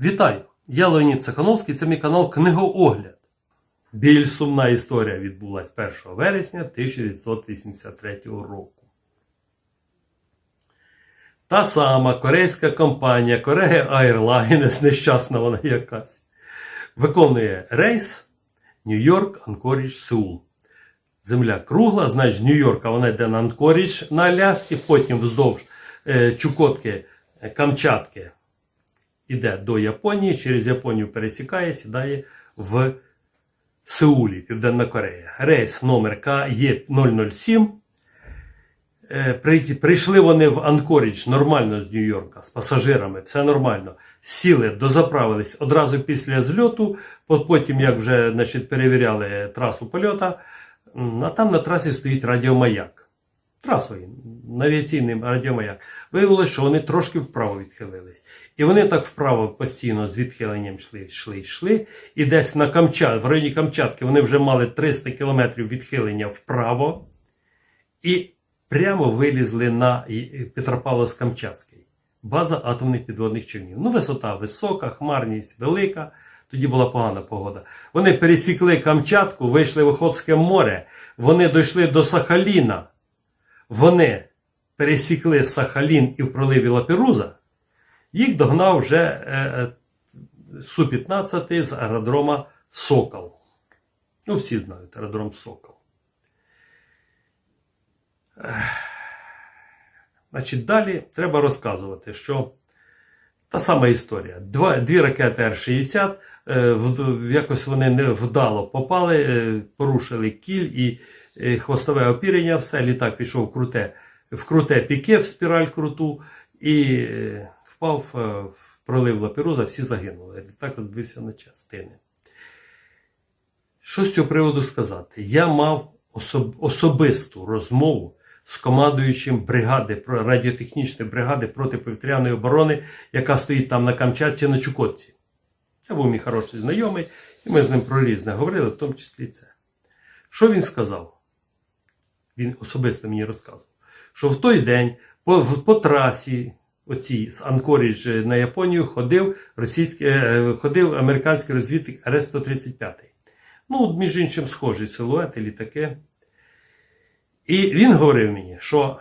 Вітаю! Я Леонід Цехановський, це мій канал Книгоогляд. Більш сумна історія відбулась 1 вересня 1983 року. Та сама корейська компанія Korea Airlines, нещасна вона якась, виконує рейс Нью-Йорк, Анкорідж, Сеул. Земля кругла, значить з Нью-Йорка вона йде на Анкорідж на Алясці, потім вздовж е, Чукотки, Камчатки іде до Японії, через Японію пересікає, сідає в Сеулі, Південна Корея. Рейс номер КЄ007. Е, Прийшли вони в Анкорідж нормально з Нью-Йорка, з пасажирами, все нормально. Сіли, дозаправились одразу після зльоту, потім, як вже значить, перевіряли трасу польота, а там на трасі стоїть радіомаяк. Трасовий, навіаційний радіомаяк. Виявилося, що вони трошки вправо відхилились. І вони так вправо постійно з відхиленням йшли, йшли, йшли. І десь на Камчат, в районі Камчатки вони вже мали 300 кілометрів відхилення вправо. І прямо вилізли на Петропавловськ-Камчатський. База атомних підводних човнів. Ну, висота висока, хмарність велика. Тоді була погана погода. Вони пересікли Камчатку, вийшли в Охотське море. Вони дійшли до Сахаліна. Вони пересікли Сахалін і в проливі Лаперуза. Їх догнав вже е, е, Су-15 з аеродрома Сокол. Ну, всі знають аеродром Сокол. Значить, далі треба розказувати, що та сама історія. Два, дві ракети Р-60, е, якось вони невдало попали, порушили кіль і хвостове опірення, все, літак пішов в круте, в круте піке, в спіраль круту, і впав е, в пролив Лаперуза, всі загинули. Літак розбився на частини. Що з цього приводу сказати? Я мав особ- особисту розмову з командуючим бригади радіотехнічної бригади протиповітряної оборони, яка стоїть там на Камчатці на Чукотці. Це був мій хороший знайомий, і ми з ним про різне говорили, в тому числі це. Що він сказав? Він особисто мені розказував, що в той день по, по трасі оцій з Анкорідж на Японію ходив російський, е, ходив американський розвідник РС-135. Ну, між іншим, схожий силует і літаки. І він говорив мені, що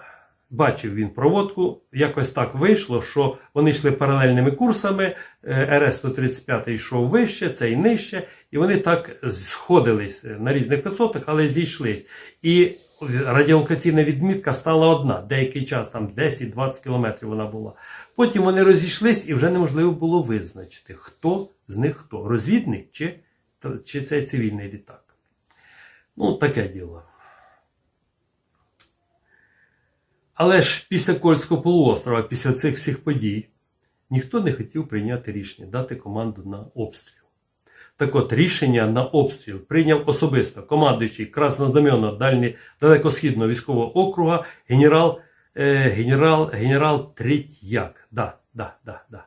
бачив він проводку, якось так вийшло, що вони йшли паралельними курсами, е, РС-135 йшов вище, цей нижче, і вони так сходились на різних висотах, але зійшлись. І радіолокаційна відмітка стала одна. Деякий час, там 10-20 кілометрів вона була. Потім вони розійшлись і вже неможливо було визначити, хто з них хто розвідник чи, чи це цивільний літак. Ну, таке діло. Але ж після Кольського полуострова, після цих всіх подій, ніхто не хотів прийняти рішення, дати команду на обстріл. Так от рішення на обстріл прийняв особисто командуючий краснознаменного дальні, далекосхідного військового округа генерал, е, генерал, генерал Третьяк. Да, да, да, да.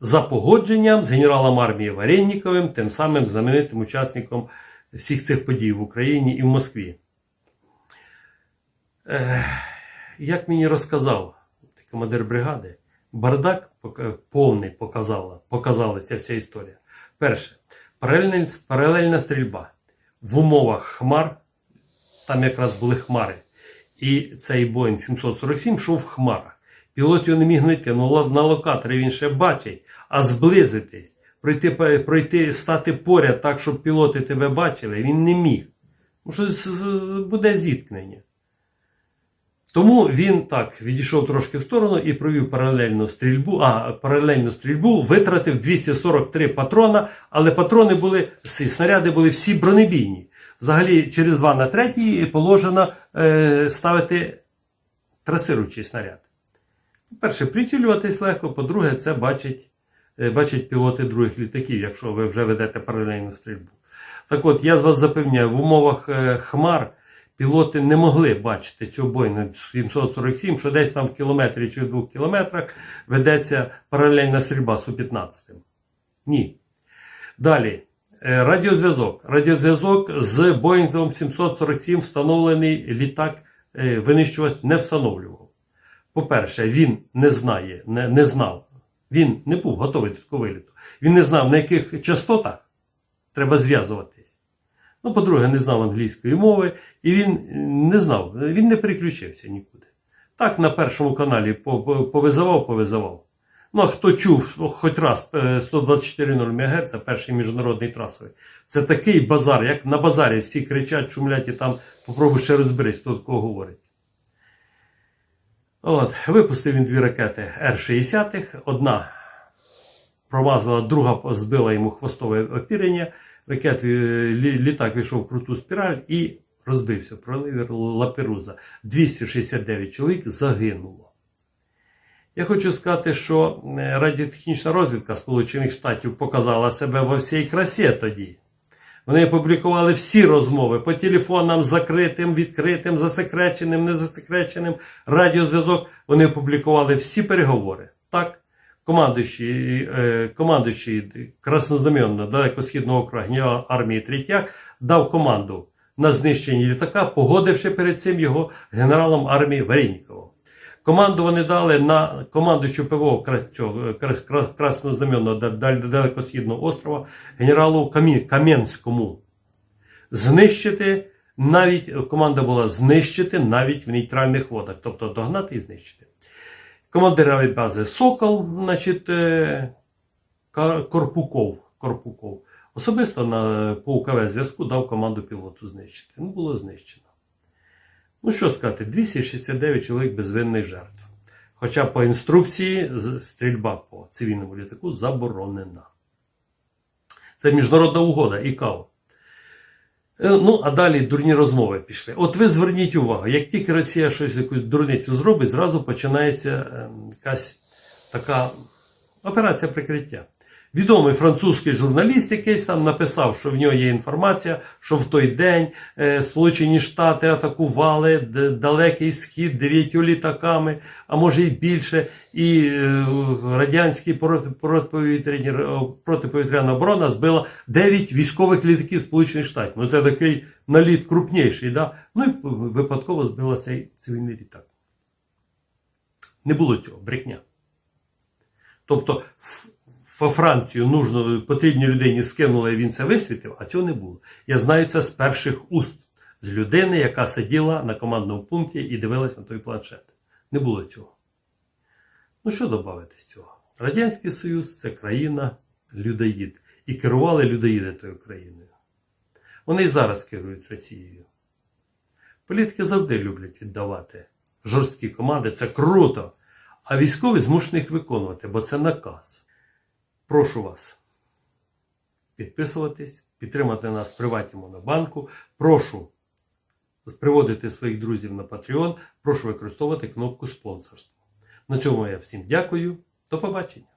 За погодженням з генералом армії Варенніковим, тим самим знаменитим учасником всіх цих подій в Україні і в Москві. Ех, як мені розказав командир бригади, бардак повний показала, показала ця вся історія. Перше, паралельна, паралельна стрільба в умовах хмар, там якраз були хмари. І цей Боїнг 747 йшов в хмарах. Пілот його не міг знайти, ну на локаторі він ще бачить, а зблизитись, пройти, пройти, стати поряд так, щоб пілоти тебе бачили, він не міг. Тому що буде зіткнення. Тому він так відійшов трошки в сторону і провів паралельну стрільбу. А паралельну стрільбу витратив 243 патрона, але патрони були, снаряди були всі бронебійні. Взагалі, через 2 на 3 положено е, ставити трасируючий снаряд. По-перше, прицілюватись легко, по-друге, це бачать, е, бачать пілоти других літаків, якщо ви вже ведете паралельну стрільбу. Так от, я з вас запевняю, в умовах е, хмар пілоти не могли бачити цього Боїнга 747, що десь там в кілометрі чи в двох кілометрах ведеться паралельна стрільба Су-15. Ні. Далі. Е, Радіозв'язок. Радіозв'язок з Боїнгом 747 встановлений літак е, винищувач не встановлював. По-перше, він не знає, не, не знав Він не був готовий до такого виліту. Він не знав, на яких частотах треба зв'язуватись. Ну, по-друге, не знав англійської мови, і він не знав, він не переключився нікуди. Так на першому каналі по- по- повизивав, повизивав. Ну, а хто чув ну, хоч раз е, 124,0 МГц, перший міжнародний трасовий. Це такий базар, як на базарі всі кричать, шумлять і там попробуй ще розберись, хто такого говорить. От, випустив він дві ракети Р-60. Одна промазала, друга збила йому хвостове опірення. Ракет, е, лі- літак вийшов в круту спіраль і розбився. Пролив Лаперуза. 269 чоловік загинуло. Я хочу сказати, що е, радіотехнічна розвідка Сполучених Штатів показала себе во всій красі тоді. Вони опублікували всі розмови по телефонам закритим, відкритим, засекреченим, незасекреченим, радіозв'язок. Вони опублікували всі переговори. Так, командуючий, е, командуючий краснознаменного далекосхідного генерал армії Третяк дав команду на знищення літака, погодивши перед цим його генералом армії Вареньковим. Команду вони дали на командуючу ПВО краснознаменного да- да- далекосхідного острова генералу Кам'янському. Знищити навіть команда була знищити навіть в нейтральних водах, тобто догнати і знищити. Командир авіабази Сокол, значить, е, Корпуков, Корпуков особисто на, по зв'язку дав команду пілоту знищити. Ну, було знищено. Ну, що сказати, 269 чоловік безвинних жертв. Хоча по інструкції стрільба по цивільному літаку заборонена. Це міжнародна угода, ІКАО. Е, Ну, а далі дурні розмови пішли. От ви зверніть увагу, як тільки Росія щось якусь дурницю зробить, зразу починається е, якась така операція прикриття. Відомий французький журналіст якийсь там написав, що в нього є інформація, що в той день е, Сполучені Штати атакували далекий схід дев'ятью літаками, а може й більше, і е, радянські протиповітряні протиповітряна оборона збила 9 військових літаків Сполучених Штатів. Ну це такий наліт крупніший, да? ну і випадково збила цей цивільний літак. Не було цього, брехня. Тобто во Францію нужно, потрібній людині скинули, і він це висвітив, а цього не було. Я знаю це з перших уст, з людини, яка сиділа на командному пункті і дивилась на той планшет. Не було цього. Ну що додати з цього? Радянський Союз це країна людоїд. І керували людоїди тою країною. Вони і зараз керують Росією. Політики завжди люблять віддавати жорсткі команди, це круто. А військові змушені їх виконувати, бо це наказ. Прошу вас підписуватись, підтримати нас в приваті Монобанку. Прошу приводити своїх друзів на Patreon. Прошу використовувати кнопку спонсорства. На цьому я всім дякую. До побачення.